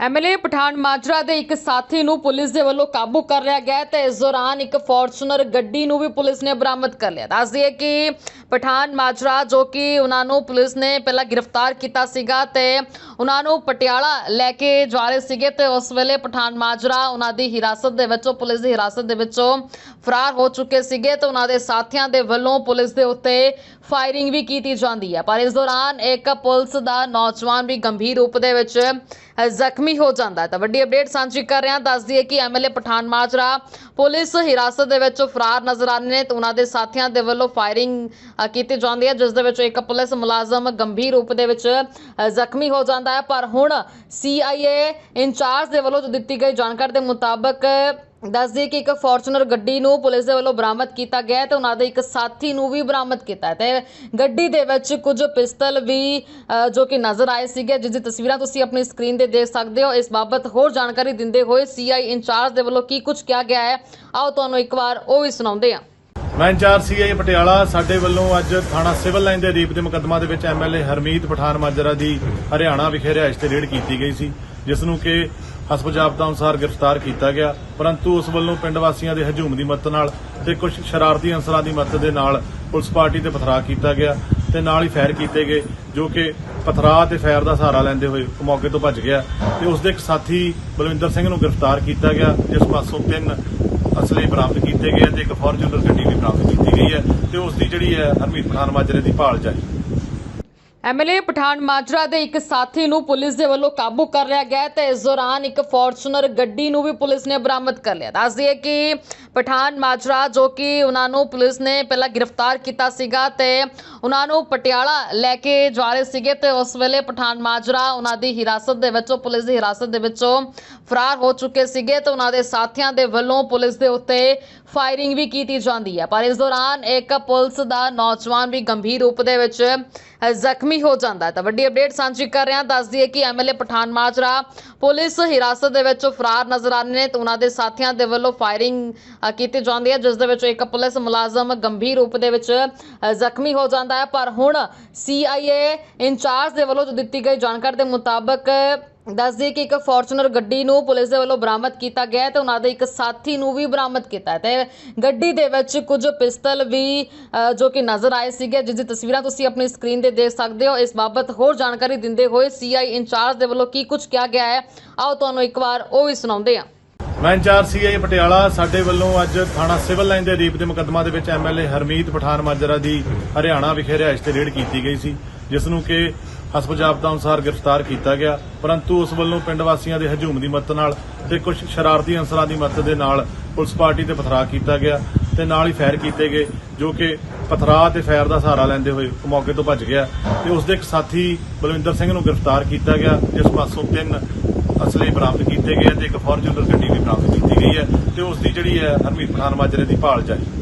MLA Pathan Majra ਦੇ ਇੱਕ ਸਾਥੀ ਨੂੰ ਪੁਲਿਸ ਦੇ ਵੱਲੋਂ ਕਾਬੂ ਕਰ ਲਿਆ ਗਿਆ ਹੈ ਤੇ ਇਸ ਦੌਰਾਨ ਇੱਕ ਫੋਰਚੂਨਰ ਗੱਡੀ ਨੂੰ ਵੀ ਪੁਲਿਸ ਨੇ ਬਰਾਮਦ ਕਰ ਲਿਆ। ਦੱਸ ਦਈਏ ਕਿ ਪਠਾਨ ਮਾਜਰਾ ਜੋ ਕਿ ਉਹਨਾਂ ਨੂੰ ਪੁਲਿਸ ਨੇ ਪਹਿਲਾਂ ਗ੍ਰਿਫਤਾਰ ਕੀਤਾ ਸੀਗਾ ਤੇ ਉਹਨਾਂ ਨੂੰ ਪਟਿਆਲਾ ਲੈ ਕੇ ਜਾ ਰਹੇ ਸੀਗੇ ਤੇ ਉਸ ਵੇਲੇ ਪਠਾਨ ਮਾਜਰਾ ਉਹਨਾਂ ਦੀ ਹਿਰਾਸਤ ਦੇ ਵਿੱਚੋਂ, ਪੁਲਿਸ ਦੀ ਹਿਰਾਸਤ ਦੇ ਵਿੱਚੋਂ ਫਰਾਰ ਹੋ ਚੁੱਕੇ ਸੀਗੇ ਤੇ ਉਹਨਾਂ ਦੇ ਸਾਥੀਆਂ ਦੇ ਵੱਲੋਂ ਪੁਲਿਸ ਦੇ ਉੱਤੇ ਫਾਇਰਿੰਗ ਵੀ ਕੀਤੀ ਜਾਂਦੀ ਹੈ। ਪਰ ਇਸ ਦੌਰਾਨ ਇੱਕ ਪੁਲਿਸ ਦਾ ਨੌਜਵਾਨ ਵੀ ਗੰਭੀਰ ਰੂਪ ਦੇ ਵਿੱਚ ਜ਼ਖਮੀ ਜ਼ਖਮੀ ਹੋ ਜਾਂਦਾ ਹੈ। ਤਾਂ ਵੱਡੀ ਅਪਡੇਟ ਸਾਂਝੀ ਕਰ ਰਹੇ ਹਾਂ ਦੱਸ ਦਈਏ ਕਿ ਐਮਐਲਏ ਪਠਾਨ ਮਾਜਰਾ ਪੁਲਿਸ ਹਿਰਾਸਤ ਦੇ ਵਿੱਚ ਫਰਾਰ ਨਜ਼ਰ ਆ ਰਹੇ ਨੇ ਤੇ ਉਹਨਾਂ ਦੇ ਸਾਥੀਆਂ ਦੇ ਵੱਲੋਂ ਫਾਇਰਿੰਗ ਕੀਤੀ ਜਾਂਦੀ ਹੈ, ਜਿਸ ਦੇ ਵਿੱਚ ਇੱਕ ਪੁਲਿਸ ਮੁਲਾਜ਼ਮ ਗੰਭੀਰ ਰੂਪ ਦੇ ਵਿੱਚ ਜ਼ਖਮੀ ਹੋ ਜਾਂਦਾ ਹੈ। ਪਰ ਹੁਣ ਸੀਆਈਏ ਇੰਚਾਰਜ ਦੇ ਵੱਲੋਂ ਦਿੱਤੀ ਗਈ ਜਾਣਕਾਰੀ ਦੇ ਮੁਤਾਬਕ ਦੱਸ ਦਈਏ ਕਿ ਇੱਕ ਫੋਰਚੂਨਰ ਗੱਡੀ ਨੂੰ ਪੁਲਿਸ ਦੇ ਵੱਲੋਂ ਬਰਾਮਦ ਕੀਤਾ ਗਿਆ ਤੇ ਉਹਨਾਂ ਦੇ ਇੱਕ ਸਾਥੀ ਨੂੰ ਵੀ ਬਰਾਮਦ ਕੀਤਾ ਤੇ ਗੱਡੀ ਦੇ ਵਿੱਚ ਕੁਝ ਪਿਸਤਲ ਵੀ ਜੋ ਕਿ ਨਜ਼ਰ ਆਏ ਸੀਗੇ। ਜਿਸ ਦੀ ਤਸਵੀਰਾਂ ਤੁਸੀਂ ਆਪਣੀ ਸਕਰੀਨ ਤੇ ਦੇਖ ਸਕਦੇ ਹੋ। ਇਸ ਬਾਬਤ ਹੋਰ ਜਾਣਕਾਰੀ ਦਿੰਦੇ ਹੋਏ ਸੀਆਈ ਇੰਚਾਰਜ ਦੇ ਵੱਲੋਂ ਕੀ ਕੁਝ ਕਿਹਾ ਗਿਆ ਹੈ, ਆਓ ਤੁਹਾਨੂੰ ਇੱਕ ਵਾਰ ਉਹ ਵੀ ਸੁਣਾਉਂਦੇ ਹਾਂ। ਮੈਂ ਇੰਚਾਰਜ ਸੀਆਈ ਪਟਿਆਲਾ। ਸਾਡੇ ਵੱਲੋਂ ਅੱਜ ਥਾਣਾ ਸਿਵਲ ਲਾਈਨ ਦੇ ਰੀਪ ਦੇ ਮੁਕੱਦਮਾ ਦੇ ਵਿੱਚ ਐਮਐਲਏ ਹਰਮੀਤ ਪਠਾਨ ਮਾਜਰਾ ਦੀ ਹਰਿਆਣਾ ਵਿਖੇ ਰਿਹਾਇਸ਼ ਤੇ ਰੇਡ ਕੀਤੀ ਗਈ ਸੀ, ਜਿਸ ਨੂੰ ਕਿ ਹਸਪ ਅਨੁਸਾਰ ਗ੍ਰਿਫਤਾਰ ਕੀਤਾ ਗਿਆ, ਪਰੰਤੂ ਉਸ ਵੱਲੋਂ ਪਿੰਡ ਵਾਸੀਆਂ ਦੇ ਹਜੂਮ ਦੀ ਮਦਦ ਨਾਲ ਤੇ ਕੁਝ ਸ਼ਰਾਰਤੀ ਅਨਸਰਾਂ ਦੀ ਮਦਦ ਦੇ ਨਾਲ ਪੁਲਿਸ ਪਾਰਟੀ ਤੇ ਪਥਰਾ ਕੀਤਾ ਗਿਆ ਤੇ ਨਾਲ ਹੀ ਫਾਇਰ ਕੀਤੇ ਗਏ, ਜੋ ਕਿ ਪਥਰਾ ਤੇ ਫਾਇਰ ਦਾ ਸਹਾਰਾ ਲੈਂਦੇ ਹੋਏ ਮੌਕੇ ਤੋਂ ਭੱਜ ਗਿਆ ਤੇ ਉਸ ਦੇ ਇੱਕ ਸਾਥੀ ਬਲਵਿੰਦਰ ਸਿੰਘ ਨੂੰ ਗ੍ਰਿਫਤਾਰ ਕੀਤਾ ਗਿਆ, ਜਿਸ ਪਾਸੋਂ ਤਿੰਨ ਅਸਲੇ ਬਰਾਮਦ ਕੀਤੇ ਗਏ ਤੇ ਇੱਕ ਫੋਰਚੂਨਰ ਗੱਡੀ ਵੀ ਬਰਾਮਦ ਕੀਤੀ ਗਈ ਹੈ ਤੇ ਉਸ ਦੀ ਜਿਹੜੀ ਹੈ ਹਰਮੀਤ ਖਾਨ ਮਾਜਰੇ ਦੀ ਭਾਲ ਜਾਰੀ। ਐਮਐਲਏ ਪਠਾਨ ਮਾਜਰਾ ਦੇ ਇੱਕ ਸਾਥੀ ਨੂੰ ਪੁਲਿਸ ਦੇ ਵੱਲੋਂ ਕਾਬੂ ਕਰ ਲਿਆ ਗਿਆ ਹੈ ਤੇ ਇਸ ਦੌਰਾਨ ਇੱਕ ਫੋਰਚੂਨਰ ਗੱਡੀ ਨੂੰ ਵੀ ਪੁਲਿਸ ਨੇ ਬਰਾਮਦ ਕਰ ਲਿਆ। ਦੱਸ ਦਈਏ ਕਿ ਪਠਾਨ ਮਾਜਰਾ ਜੋ ਕਿ ਉਹਨਾਂ ਨੂੰ ਪੁਲਿਸ ਨੇ ਪਹਿਲਾਂ ਗ੍ਰਿਫਤਾਰ ਕੀਤਾ ਸੀਗਾ ਤੇ ਉਹਨਾਂ ਨੂੰ ਪਟਿਆਲਾ ਲੈ ਕੇ ਜਾ ਰਹੇ ਸੀਗੇ ਤੇ ਉਸ ਵੇਲੇ ਪਠਾਨ ਮਾਜਰਾ ਉਹਨਾਂ ਦੀ ਹਿਰਾਸਤ ਦੇ ਵਿੱਚੋਂ, ਪੁਲਿਸ ਦੀ ਹਿਰਾਸਤ ਦੇ ਵਿੱਚੋਂ ਫਰਾਰ ਹੋ ਚੁੱਕੇ ਸੀਗੇ ਤੇ ਉਹਨਾਂ ਦੇ ਸਾਥੀਆਂ ਦੇ ਵੱਲੋਂ ਪੁਲਿਸ ਦੇ ਉੱਤੇ ਫਾਇਰਿੰਗ ਵੀ ਕੀਤੀ ਜਾਂਦੀ ਹੈ। ਪਰ ਇਸ ਦੌਰਾਨ ਇੱਕ ਪੁਲਿਸ ਦਾ ਨੌਜਵਾਨ ਵੀ ਗੰਭੀਰ ਰੂਪ ਦੇ ਵਿੱਚ ਜ਼ਖਮੀ ਜ਼ਖਮੀ ਹੋ ਜਾਂਦਾ ਤਾਂ ਵੱਡੀ ਅਪਡੇਟ ਸਾਂਝੀ ਕਰ ਰਹੇ ਦੱਸ ਦਈਏ ਕਿ ਐਮਐਲਏ ਪਠਾਨ ਮਾਜਰਾ ਪੁਲਿਸ ਹਿਰਾਸਤ ਦੇ ਵਿੱਚ ਫਰਾਰ ਨਜ਼ਰ ਆ ਰਹੇ ਨੇ ਤੇ ਉਹਨਾਂ ਦੇ ਸਾਥੀਆਂ ਦੇ ਵੱਲੋਂ ਫਾਇਰਿੰਗ ਕੀਤੀ ਜਾਂਦੀ ਹੈ, ਜਿਸ ਦੇ ਵਿੱਚ ਇੱਕ ਪੁਲਿਸ ਮੁਲਾਜ਼ਮ ਗੰਭੀਰ ਰੂਪ ਦੇ ਵਿੱਚ ਜ਼ਖਮੀ ਹੋ ਜਾਂਦਾ ਹੈ। ਪਰ ਹੁਣ ਸੀਆਈਏ ਇੰਚਾਰਜ ਦੇ ਵੱਲੋਂ ਦਿੱਤੀ ਗਈ ਜਾਣਕਾਰੀ ਦੇ ਮੁਤਾਬਕ ਦੱਸ ਦਈਏ ਕਿ ਇੱਕ ਫੋਰਚੂਨਰ ਗੱਡੀ ਨੂੰ ਪੁਲਿਸ ਦੇ ਵੱਲੋਂ ਬਰਾਮਦ ਕੀਤਾ ਗਿਆ ਤੇ ਉਹਨਾਂ ਦੇ ਇੱਕ ਸਾਥੀ ਨੂੰ ਵੀ ਬਰਾਮਦ ਕੀਤਾ ਤੇ ਗੱਡੀ ਦੇ ਵਿੱਚ ਕੁਝ ਪਿਸਤਲ ਵੀ ਜੋ ਕਿ ਨਜ਼ਰ ਆਏ ਸੀਗੇ, ਜਿਸ ਦੀ ਤਸਵੀਰਾਂ ਤੁਸੀਂ ਆਪਣੀ ਸਕਰੀਨ ਤੇ ਦੇਖ ਸਕਦੇ ਹੋ। ਇਸ ਬਾਬਤ ਹੋਰ ਜਾਣਕਾਰੀ ਦਿੰਦੇ ਹੋਏ ਸੀਆਈ ਇੰਚਾਰਜ ਦੇ ਵੱਲੋਂ ਕੀ ਕੁਝ ਕਿਹਾ ਗਿਆ ਹੈ, ਆਓ ਤੁਹਾਨੂੰ ਇੱਕ ਵਾਰ ਉਹ ਵੀ ਸੁਣਾਉਂਦੇ ਹਾਂ। ਮੈਂ ਇੰਚਾਰਜ ਸੀਆਈ ਪਟਿਆਲਾ। ਸਾਡੇ ਵੱਲੋਂ ਅੱਜ ਥਾਣਾ ਸਿਵਲ ਲਾਈਨ ਦੇ ਰੀਪ ਦੇ ਮੁਕੱਦਮਾ ਦੇ ਵਿੱਚ ਐਮਐਲਏ ਹਰਮੀਤ ਪਠਾਨ ਮਾਜਰਾ ਦੀ ਹਰਿਆਣਾ ਵਿਖੇ ਰਿਹਾਇਸ਼ ਤੇ ਰੇਡ ਕੀਤੀ ਗਈ ਸੀ, ਜਿਸ ਨੂੰ ਕਿ ਹਸਪ ਅਨੁਸਾਰ ਗ੍ਰਿਫਤਾਰ ਕੀਤਾ ਗਿਆ, ਪਰੰਤੂ ਉਸ ਵੱਲੋਂ ਪਿੰਡ ਵਾਸੀਆਂ ਦੇ ਹਜੂਮ ਦੀ ਮਦਦ ਨਾਲ ਤੇ ਕੁਝ ਸ਼ਰਾਰਤੀ ਅਨਸਰਾਂ ਦੀ ਮਦਦ ਦੇ ਨਾਲ ਪੁਲਿਸ ਪਾਰਟੀ ਤੇ ਪਥਰਾ ਕੀਤਾ ਗਿਆ ਤੇ ਨਾਲ ਹੀ ਫਾਇਰ ਕੀਤੇ ਗਏ, ਜੋ ਕਿ ਪਥਰਾ ਤੇ ਫਾਇਰ ਦਾ ਸਹਾਰਾ ਲੈਂਦੇ ਹੋਏ ਮੌਕੇ ਤੋਂ ਭੱਜ ਗਿਆ ਤੇ ਉਸ ਦੇ ਇੱਕ ਸਾਥੀ ਬਲਵਿੰਦਰ ਸਿੰਘ ਨੂੰ ਗ੍ਰਿਫਤਾਰ ਕੀਤਾ ਗਿਆ, ਜਿਸ ਪਾਸੋਂ ਤਿੰਨ ਅਸਲੇ ਬਰਾਮਦ ਕੀਤੇ ਗਏ ਤੇ ਇੱਕ ਫੋਰਚੂਨਰ ਗੱਡੀ ਵੀ ਬਰਾਮਦ ਕੀਤੀ ਗਈ ਹੈ ਤੇ ਉਸ ਦੀ ਜਿਹੜੀ ਹੈ ਹਰਮੀਤ ਪਠਾਨ ਮਾਜਰੇ ਦੀ ਭਾਲ ਜਾਰੀ।